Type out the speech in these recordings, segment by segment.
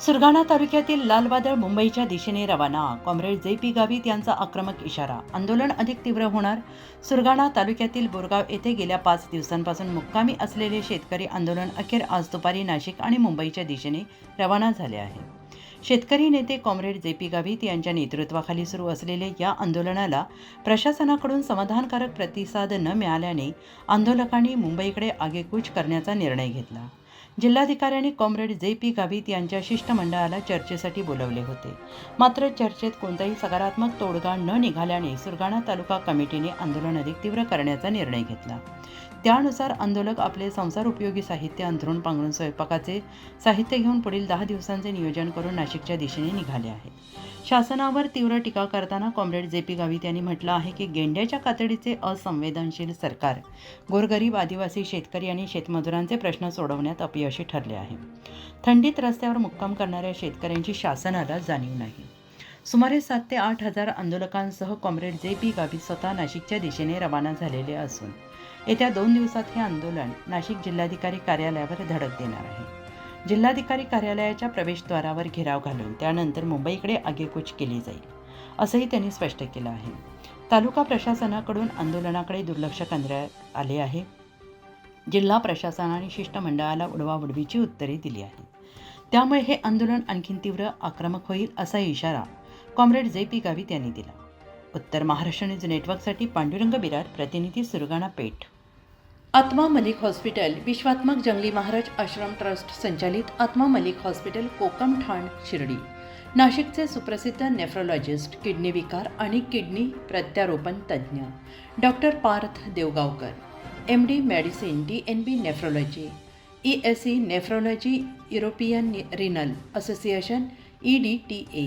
सुरगाणा तालुक्यातील लालवादळ मुंबईच्या दिशेने रवाना. कॉम्रेड जे पी गावित यांचा आक्रमक इशारा. आंदोलन अधिक तीव्र होणार. सुरगाणा तालुक्यातील बोरगाव येथे गेल्या पाच दिवसांपासून मुक्कामी असलेले शेतकरी आंदोलन अखेर आज दुपारी नाशिक आणि मुंबईच्या दिशेने रवाना झाले आहे. शेतकरी नेते कॉम्रेड जे पी गावित यांच्या नेतृत्वाखाली सुरू असलेले या आंदोलनाला प्रशासनाकडून समाधानकारक प्रतिसाद न मिळाल्याने आंदोलकांनी मुंबईकडे आगेकूच करण्याचा निर्णय घेतला. जिल्हाधिकाऱ्यांनी कॉम्रेड जे पी गावित यांच्या शिष्टमंडळाला चर्चेसाठी बोलवले होते. मात्र चर्चेत कोणताही सकारात्मक तोडगा न निघाल्याने सुरगाणा तालुका कमिटीने आंदोलन अधिक तीव्र करण्याचा निर्णय घेतला. त्यानुसार आंदोलक आपले संसार उपयोगी साहित्य अंथरून पांघरून स्वयंपाकाचे साहित्य घेऊन पुढील दहा दिवसांचे नियोजन करून नाशिकच्या दिशेने निघाले आहेत शासनावर तीव्र टीका करताना कॉम्रेड जे पी गावित यांनी म्हटलं आहे की गेंड्याच्या कातडीचे असंवेदनशील सरकार गोरगरीब आदिवासी शेतकरी आणि शेतमजुरांचे प्रश्न सोडवण्यात अपयशी ठरले आहे. थंडीत रस्त्यावर मुक्काम करणाऱ्या शेतकऱ्यांची शासनाला जाणीव नाही. सुमारे सात ते आठ हजार आंदोलकांसह कॉम्रेड जे पी गावित स्वतः नाशिकच्या दिशेने रवाना झालेले असून येत्या दोन दिवसात हे आंदोलन नाशिक जिल्हाधिकारी कार्यालयावर धडक देणार आहे. जिल्हाधिकारी कार्यालयाच्या प्रवेशद्वारावर घेराव घालून त्यानंतर मुंबईकडे आगेकूच केली जाईल असंही त्यांनी स्पष्ट केलं आहे. तालुका प्रशासनाकडून आंदोलनाकडे दुर्लक्ष करण्यात आले आहे. जिल्हा प्रशासनाने शिष्टमंडळाला उडवाउडवीची उत्तरे दिली आहेत. त्यामुळे हे आंदोलन आणखी तीव्र आक्रमक होईल असा इशारा कॉम्रेड जे पी गावित यांनी दिला. उत्तर महाराष्ट्र न्यूज नेटवर्कसाठी पांडुरंग बिरार प्रतिनिधी सुरगाणा पेठ. आत्मा मलिक हॉस्पिटल विश्वात्मक जंगली महाराज आश्रम ट्रस्ट संचालित आत्मा मलिक हॉस्पिटल कोकम ठाण शिर्डी. नाशिकचे सुप्रसिद्ध नेफ्रोलॉजिस्ट किडनी विकार आणि किडनी प्रत्यारोपण तज्ज्ञ. Doctor Parth Devgaonkar M D medicine D N B nephrology E S C nephrology European renal association E D T A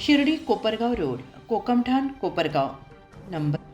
Shirdi Kopargaon road Kokamthan Kopargaon. Number